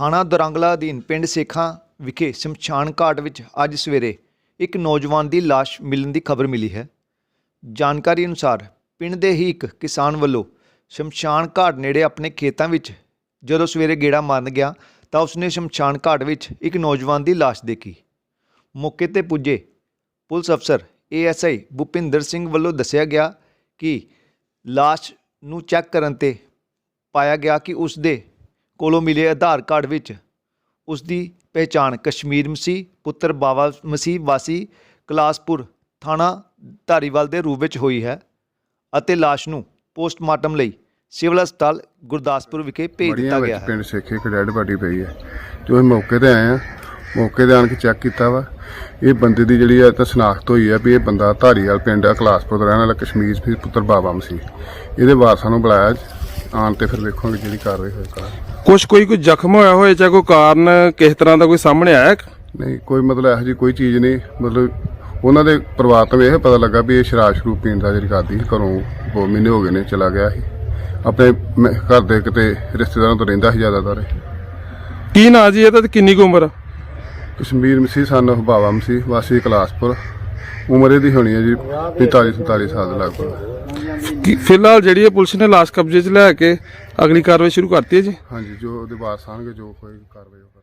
ਥਾਣਾ ਦਰੰਗਲਾ ਅਧੀਨ ਪਿੰਡ ਸੇਖਾਂ ਵਿਖੇ ਸ਼ਮਸ਼ਾਨ ਘਾਟ ਵਿੱਚ ਅੱਜ ਸਵੇਰੇ ਇੱਕ ਨੌਜਵਾਨ ਦੀ ਲਾਸ਼ ਮਿਲਣ ਦੀ ਖਬਰ ਮਿਲੀ ਹੈ। ਜਾਣਕਾਰੀ ਅਨੁਸਾਰ ਪਿੰਡ ਦੇ ਹੀ ਇੱਕ ਕਿਸਾਨ ਵੱਲੋਂ ਸ਼ਮਸ਼ਾਨ ਘਾਟ ਨੇੜੇ ਆਪਣੇ ਖੇਤਾਂ ਵਿੱਚ ਜਦੋਂ ਸਵੇਰੇ ਗੇੜਾ ਮਾਰਨ ਗਿਆ ਤਾਂ ਉਸਨੇ ਸ਼ਮਸ਼ਾਨ ਘਾਟ ਵਿੱਚ ਇੱਕ ਨੌਜਵਾਨ ਦੀ ਲਾਸ਼ ਦੇਖੀ। ਮੌਕੇ ਤੇ ਪੁੱਜੇ ਪੁਲਿਸ ਅਫਸਰ ਏਐਸਆਈ ਭੁਪਿੰਦਰ ਸਿੰਘ ਵੱਲੋਂ ਦੱਸਿਆ ਗਿਆ ਕਿ ਲਾਸ਼ ਨੂੰ ਚੈੱਕ ਕਰਨ ਤੇ ਪਾਇਆ ਗਿਆ ਕਿ ਉਸ ਦੇ ਕੋਲੋਂ ਮਿਲੇ ਆਧਾਰ ਕਾਰਡ ਵਿੱਚ। ਉਸ ਦੀ ਪਹਿਚਾਣ ਕਸ਼ਮੀਰ ਮਸੀਹ ਪੁੱਤਰ ਬਾਵਾ ਮਸੀਹ ਵਾਸੀ ਕਲਾਸਪੁਰ ਥਾਣਾ ਧਾਰੀਵਾਲ ਦੇ ਰੂਪ ਵਿੱਚ ਹੋਈ ਹੈ ਅਤੇ ਲਾਸ਼ ਨੂੰ ਪੋਸਟਮਾਰਟਮ ਲਈ ਸਿਵਲ ਹਸਪਤਾਲ ਗੁਰਦਾਸਪੁਰ ਵਿਖੇ ਭੇਜ ਦਿੱਤਾ ਗਿਆ ਹੈ। ਪਿੰਡ ਸੇਖੇ ਇੱਕ ਡੈਡ ਬਾਡੀ ਪਈ ਹੈ। ਜੋ ਅਸੀਂ ਮੌਕੇ ਤੇ ਆਏ ਆ। ਮੌਕੇ ਤੇ ਆਣ ਕੇ ਚੈੱਕ ਕੀਤਾ ਵਾ। ਇਹ ਬੰਦੇ ਦੀ ਜਿਹੜੀ ਹੈ ਤਾਂ ਸ਼ਨਾਖਤ ਹੋਈ ਹੈ ਵੀ ਇਹ ਬੰਦਾ ਧਾਰੀਵਾਲ ਪਿੰਡ ਆ ਕਲਾਸਪੁਰ ਦਾ ਰਹਿਣ ਵਾਲਾ ਕਸ਼ਮੀਰ ਪੁੱਤਰ ਬਾਬਾ ਮਸੀਹ। ਇਹਦੇ ਵਾਰਸਾਂ ਨੂੰ ਬੁਲਾਇਆ ਆਣ ਤੇ ਫਿਰ ਵੇਖਾਂਗੇ ਜਿਹੜੀ ਕਾਰਵਾਈ ਹੋਏਗਾ ਕੁਛ ਕੋਈ ਕੋਈ ਜ਼ਖਮ ਹੋਇਆ ਹੋਏ ਚਾਹੇ ਕੋਈ ਕਾਰਨ ਕਿਸ ਤਰ੍ਹਾਂ ਦਾ ਕੋਈ ਸਾਹਮਣੇ ਆਇਆ? ਨਹੀਂ ਕੋਈ ਮਤਲਬ ਇਹੋ ਜਿਹੀ ਕੋਈ ਚੀਜ਼ ਨਹੀਂ ਮਤਲਬ ਉਹਨਾਂ ਦੇ ਪਰਿਵਾਰ ਤੋਂ ਇਹ ਪਤਾ ਲੱਗਾ ਵੀ ਇਹ ਸ਼ਰਾਬ ਸ਼ਰੂਬ ਪੀਣ ਦਾ ਜਿਹੜੀ ਕਰਦੀ ਸੀ ਘਰੋਂ ਦੋ ਮਹੀਨੇ ਹੋ ਗਏ ਨੇ ਚਲਾ ਗਿਆ ਸੀ ਆਪਣੇ ਮ- ਘਰ ਦੇ ਕਿਤੇ ਰਿਸ਼ਤੇਦਾਰਾਂ ਤੋਂ ਰਹਿੰਦਾ ਸੀ ਜ਼ਿਆਦਾਤਰ। ਕੀ ਨਾਂ ਜੀ ਇਹਦਾ ਤੇ ਕਿੰਨੀ ਕੁ ਉਮਰ ਆ? ਕਸ਼ਮੀਰ ਮਸੀਹ ਸਨ ਬਾਬਾ ਮਸੀਹ ਵਾਸੀ ਕਲਾਸਪੁਰ ਉਮਰ ਇਹਦੀ ਹੋਣੀ ਹੈ ਜੀ 45 47 ਸਾਲ ਦੇ ਲਗਭਗ ਕੀ ਫਿਲਹਾਲ ਜਿਹੜੀ ਇਹ ਪੁਲਿਸ ਨੇ ਲਾਸ਼ ਕਬਜ਼ੇ 'ਚ ਲੈ ਕੇ ਅਗਲੀ ਕਾਰਵਾਈ ਸ਼ੁਰੂ ਕਰਤੀ ਹੈ ਜੀ? ਹਾਂਜੀ, ਜੋ ਉਹਦੇ ਵਾਰਸ ਆਣਗੇ, ਜੋ ਕੋਈ ਕਾਰਵਾਈ ਹੋਊਗਾ